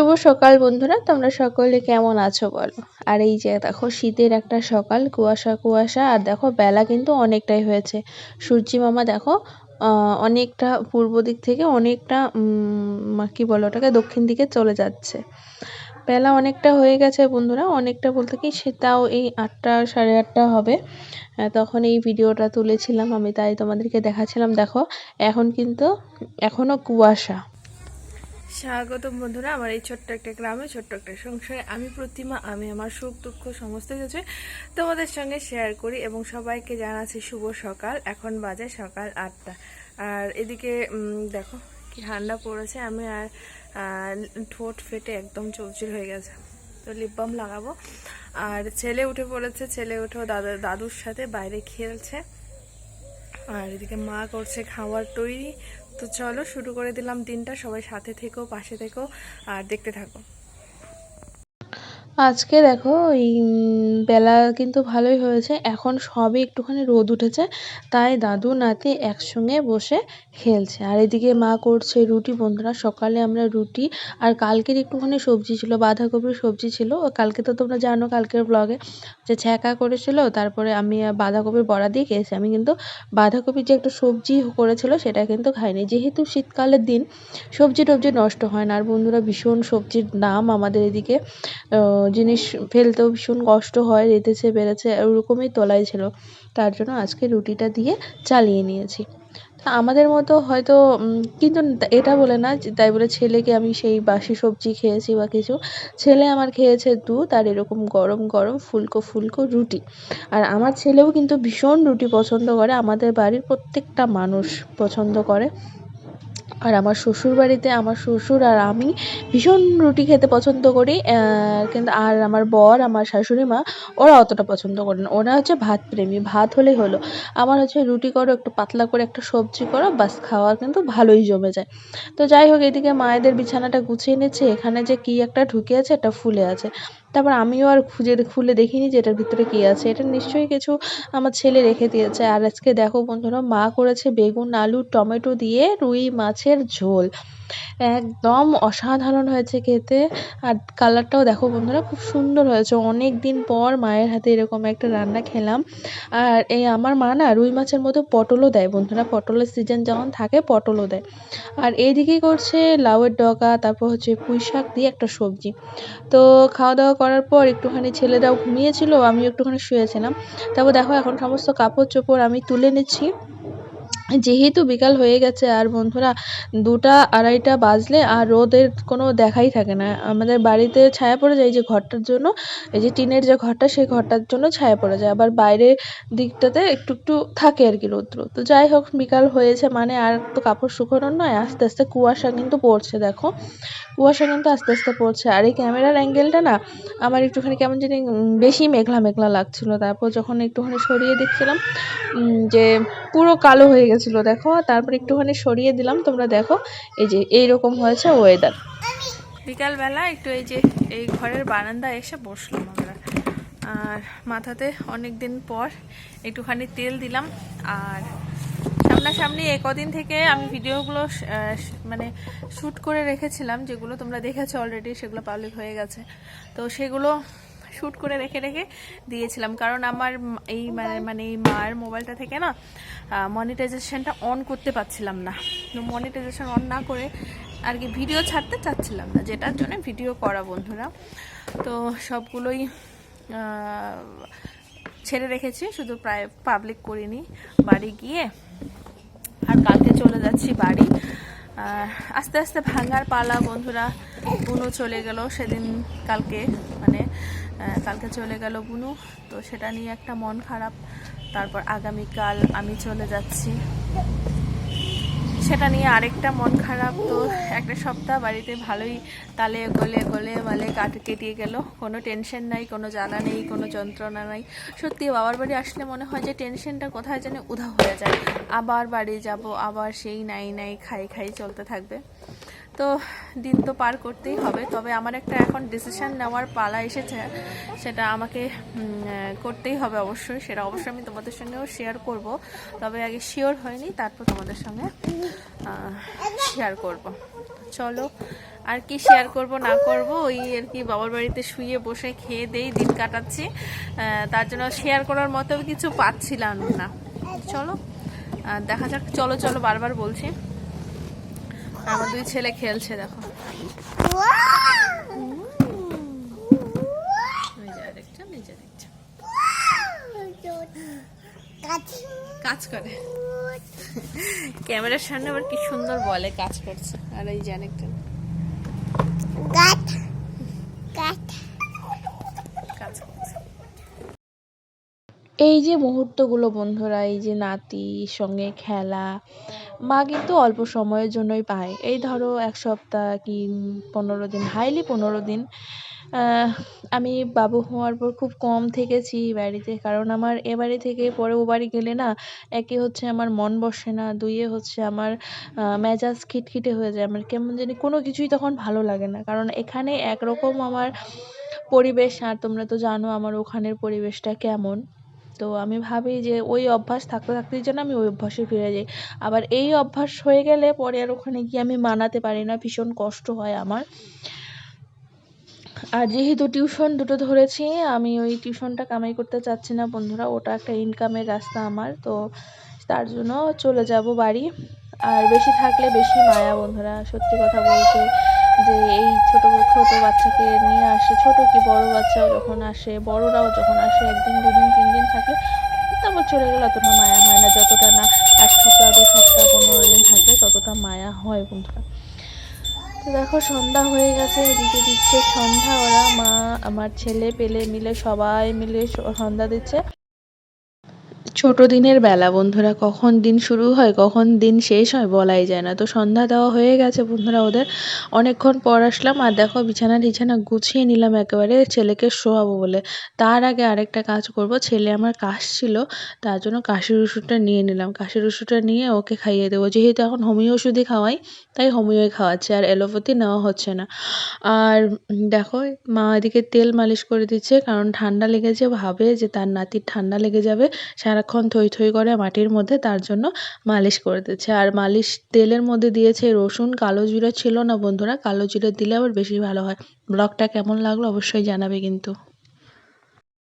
শুভ সকাল বন্ধুরা, তোমরা সকলে কেমন আছো বলো? আর এই যে দেখো, শীতের একটা সকাল, কুয়াশা কুয়াশা, আর দেখো, বেলা কিন্তু অনেকটাই হয়েছে। সূর্যি মামা দেখো অনেকটা পূর্ব দিক থেকে অনেকটা কি বলো ওটাকে, দক্ষিণ দিকে চলে যাচ্ছে। বেলা অনেকটা হয়ে গেছে বন্ধুরা, অনেকটা বলতে কি সেটাও এই আটটা, সাড়ে আটটা হবে। তখন এই ভিডিওটা তুলেছিলাম আমি, তাই তোমাদেরকে দেখাচ্ছিলাম। দেখো, এখন কিন্তু এখনও কুয়াশা। স্বাগতম বন্ধুরা, আমার এই ছোট্ট একটা গ্রামে, ছোট্ট একটা সংসারে। আমি প্রতিমা, আমি আমার সুখ দুঃখ সমস্ত কিছু তোমাদের সঙ্গে শেয়ার করি এবং সবাইকে জানাচ্ছি শুভ সকাল। এখন বাজে সকাল আটটা। আর এদিকে দেখো কি ঠান্ডা পড়েছে। আমি আর ঠোঁট ফেটে একদম চৌচির হয়ে গেছে। তো লিপ বাম লাগাবো। আর ছেলে উঠে পড়েছে, ছেলে উঠেও দাদা, দাদুর সাথে বাইরে খেলছে। আর এদিকে মা করছে খাবার তৈরি। তো চলো শুরু করে দিলাম দিনটা। সবাই সাথে থেকো পাশে থেকো আর দেখতে থাকো। আজকে দেখো এই বেলা কিন্তু ভালোই হয়েছে। এখন সবে একটুখানি রোদ উঠেছে, তাই দাদু, নাতি একসঙ্গে বসে খেলছে। আর এদিকে মা করছে রুটি। বন্ধুরা, সকালে আমরা রুটি আর কালকের একটুখানি সবজি ছিল, বাঁধাকপির সবজি ছিল। কালকে তো তোমরা জানো, কালকের ব্লগে যে ছ্যাঁকা করেছিল, তারপরে আমি বাঁধাকপির বড়া দিয়ে খেয়েছি। আমি কিন্তু বাঁধাকপির যে একটা সবজি করেছিল, সেটা কিন্তু খাইনি। যেহেতু শীতকালের দিন সবজি টবজি নষ্ট হয় না। আর বন্ধুরা, ভীষণ সবজির দাম আমাদের এদিকে জিনিস ফেলতেও ভীষণ কষ্ট হয়, রেঁধেছে, বেড়েছে, ওরকমই তোলাই ছিল। তার জন্য আজকে রুটিটা দিয়ে চালিয়ে নিয়েছি। তা আমাদের মতো হয়তো কিন্তু এটা বলে না তাই বলে ছেলেকে আমি সেই বাসি সবজি খেয়েছি বা কিছু। ছেলে আমার খেয়েছে দুধ আর এরকম গরম গরম ফুলকো ফুলকো রুটি। আর আমার ছেলেও কিন্তু ভীষণ রুটি পছন্দ করে, আমাদের বাড়ির প্রত্যেকটা মানুষ পছন্দ করে। আর আমার শ্বশুর বাড়িতে আমার শ্বশুর আর আমি ভীষণ রুটি খেতে পছন্দ করি কিন্তু আর আমার বর, আমার শাশুড়ি মা, ওরা অতটা পছন্দ করে না। ওরা হচ্ছে ভাত প্রেমী, ভাত হলেই হলো। আমার হচ্ছে রুটি করো, একটু পাতলা করে একটা সবজি করো বাস খাওয়ার কিন্তু ভালোই জমে যায়। তো যাই হোক, এদিকে মায়েদের বিছানাটা গুছিয়ে নিচ্ছে, এখানে যে কি একটা ঢুকে আছে এটা ফুলে আছে। তারপর আমিও আর খুঁজে খুলে দেখিনি যে এটার ভিতরে কি আছে। এটা নিশ্চয়ই কিছু আমার ছেলে রেখে দিয়েছে। আর আজকে দেখো বন্ধুরা, মা করেছে বেগুন, আলু, টমেটো দিয়ে রুই মাছের ঝোল। একদম অসাধারণ হয়েছে খেতে। আর কালারটাও দেখো বন্ধুরা, খুব সুন্দর হয়েছে। অনেক দিন পর মায়ের হাতে এরকম একটা রান্না খেলাম। আর এই আমার মা না রুই মাছের মতো পটলও দেয় বন্ধুরা। পটলের সিজন যখন থাকে, পটলও দেয়। আর এইদিকে করছে লাউয়ের ডগা, তারপর হচ্ছে পুঁই শাক দিয়ে একটা সবজি। তো খাওয়া দাওয়া করার পর একটুখানি ছেলেরাও ঘুমিয়েছিল, আমিও একটুখানি শুয়েছিলাম। তারপর দেখো এখন সমস্ত কাপড় চোপড় আমি তুলে নিচ্ছি। যেহেতু বিকাল হয়ে গেছে আর বন্ধুরা দুটা আড়াইটা বাজলে আর রোদের কোনো দেখাই থাকে না। আমাদের বাড়িতে ছায়া পড়ে যায় যে ঘরটার জন্য, এই যে টিনের যে ঘরটা, সেই ঘরটার জন্য ছায়া পড়ে যায়। আবার বাইরের দিকটাতে একটু একটু থাকে আর কি রৌদ্র। তো যাই হোক, বিকাল হয়েছে মানে আর তো কাপড় শুকোনোর নয়, আস্তে আস্তে কুয়াশা কিন্তু পড়ছে, দেখো। কুয়াশা কিন্তু আস্তে আস্তে পড়ছে। আর এই ক্যামেরার অ্যাঙ্গেলটা না, আমার একটুখানি কেমন জানি বেশি মেঘলা মেঘলা লাগছিল। তারপর যখন একটুখানি সরিয়ে দেখছিলাম যে পুরো কালো হয়ে গেছিল, দেখো। তারপর একটুখানি সরিয়ে দিলাম, তোমরা দেখো। এই যে, এইরকম হয়েছে ওয়েদার বিকালবেলা একটু এই যে, এই ঘরের বারান্দায় এসে বসলাম আমরা। আর মাথাতে অনেক দিন পর একটুখানি তেল দিলাম। আর সামনাসামনি এই কদিন থেকে আমি ভিডিওগুলো মানে শ্যুট করে রেখেছিলাম, যেগুলো তোমরা দেখেছ অলরেডি সেগুলো পাবলিক হয়ে গেছে। তো সেগুলো শ্যুট করে রেখে রেখে দিয়েছিলাম। কারণ আমার এই মানে মানে এই মার মোবাইলটা থেকে না মনিটাইজেশনটা অন করতে পারছিলাম না। মনিটাইজেশন অন না করে আর কি ভিডিও ছাড়তে চাচ্ছিলাম না যেটার জন্য ভিডিও করা বন্ধুরা। তো সবগুলোই ছেড়ে রেখেছি শুধু প্রায় পাবলিক করিনি। বাড়ি গিয়ে আর কালকে চলে যাচ্ছি বাড়ি। আর আস্তে আস্তে ভাঙার পালা বন্ধুরা বুনু চলে গেল। সেদিন কালকে মানে কালকে চলে গেল বুনু, তো সেটা নিয়ে একটা মন খারাপ। তারপর আগামীকাল আমি চলে যাচ্ছি। সেটা নিয়ে আরেকটা মন খারাপ তো একটা সপ্তাহ বাড়িতে ভালোই তালে গলে গলে মালে কাট কেটিয়ে গেল। কোনো টেনশন নাই, কোনো জ্বালা নেই, কোনো যন্ত্রণা নাই। সত্যি বাবার বাড়ি আসলে মনে হয় যে টেনশনটা কোথায় যেন উধা হয়ে যায়। আবার বাড়ি যাব, আবার সেই নাই নাই খাই খাই চলতে থাকবে। তো দিন তো পার করতেই হবে, তবে আমার একটা এখন ডিসিশন নেওয়ার পালা এসেছে। সেটা আমাকে করতেই হবে অবশ্যই। সেটা অবশ্যই আমি তোমাদের সঙ্গেও শেয়ার করব। তবে আগে শিওর হয়নি, তারপর তোমাদের সঙ্গে শেয়ার করব। চলো আর কি শেয়ার করব না করব ওই আর কি বাবার বাড়িতে শুয়ে বসে খেয়ে দেই দিন কাটাচ্ছি। তার জন্য শেয়ার করার মতো কিছু পাচ্ছিলাম না। চলো দেখা যাক চলো চলো বারবার বলছি। আমার দুই ছেলে খেলছে দেখো। এই যে আরেকটা। কাজ করে। ক্যামেরার সামনে আবার কি সুন্দর বলে কাজ করছে। আর এই কাজ করছে। এই যে মুহূর্তগুলো বন্ধুরা, এই যে নাতির সঙ্গে খেলা, মা কিন্তু অল্প সময়ের জন্যই পায়। এই ধরো এক সপ্তাহ কি পনেরো দিন হাইলি পনেরো দিন আমি বাবু হওয়ার পর খুব কম থেকেছি বাড়িতে। কারণ আমার এ বাড়ি থেকে পরে ও বাড়ি গেলে না, একে হচ্ছে আমার মন বসে না, দুইয়ে হচ্ছে আমার মেজাজ খিটখিটে হয়ে যায়। আমার কেমন জানি কোনো কিছুই তখন ভালো লাগে না। কারণ এখানে একরকম আমার পরিবেশ, আর তোমরা তো জানো আমার ওখানের পরিবেশটা কেমন। তো আমি ভাবি যে ওই অভ্যাস থাকতে থাকতেই যেন আমি ওই অভ্যাসে ফিরে যাই। আবার এই অভ্যাস হয়ে গেলে পরে আর ওখানে গিয়ে আমি মানাতে পারি না, ভীষণ কষ্ট হয় আমার। আর যেহেতু টিউশন দুটো ধরেছি, আমি ওই টিউশনটা কামাই করতে চাচ্ছি না বন্ধুরা, ওটা একটা ইনকামের রাস্তা আমার, তো তার জন্য চলে যাব বাড়ি। আর বেশি থাকলে বেশি মায়া বন্ধুরা, সত্যি কথা বলতে। যে এই ছোট ছোটো বাচ্চাকে নিয়ে আসে, ছোট কি বড় বাচ্চাও যখন আসে, বড়রাও যখন আসে, একদিন, দুদিন, তিন দিন থাকে তারপর চলে গেলে অতটা মায়া হয় না, যতটা না এক সপ্তাহ, দু সপ্তাহ, পনেরো দিন থাকে ততটা মায়া হয় বন্ধুরা। তো দেখো সন্ধ্যা হয়ে গেছে, এদিকে দিচ্ছে সন্ধ্যা, ওরা মা, আমার ছেলে, পেলে মিলে সবাই মিলে সন্ধ্যা দিচ্ছে। ছোট দিনের বেলা, বন্ধুরা, কখন দিন শুরু হয়, কখন দিন শেষ হয় বলাই যায় না। তো সন্ধ্যা দেওয়া হয়ে গেছে, বন্ধুরা, ওদের। অনেকক্ষণ পর আসলাম আর দেখো, বিছানা টিছানা গুছিয়ে নিলাম একেবারে, ছেলেকে শোয়াবো বলে। তার আগে আরেকটা কাজ করব, ছেলে আমার কাশছিল তার জন্য কাশির ওষুধটা নিয়ে নিলাম। কাশির ওষুধটা নিয়ে ওকে খাইয়ে দেবো। যেহেতু এখন হোমিও ওষুধই খাওয়াই, তাই হোমিওই খাওয়াচ্ছে, আর অ্যালোপ্যাথি নেওয়া হচ্ছে না। আর দেখো, মা এদিকে তেল মালিশ করে দিচ্ছে, কারণ ঠান্ডা লেগেছে, ভাবে যে তার নাতির ঠান্ডা লেগে যাবে সারাক্ষণ থই থই করে মাটির মধ্যে তার জন্য মালিশ করে দিচ্ছে। আর মালিশ তেলের মধ্যে দিয়েছে রসুন, কালো জিরা ছিল না বন্ধুরা, কালো জিরা দিলে আবার বেশি ভালো হয়। ব্লগটা কেমন লাগল অবশ্যই জানাবে কিন্তু।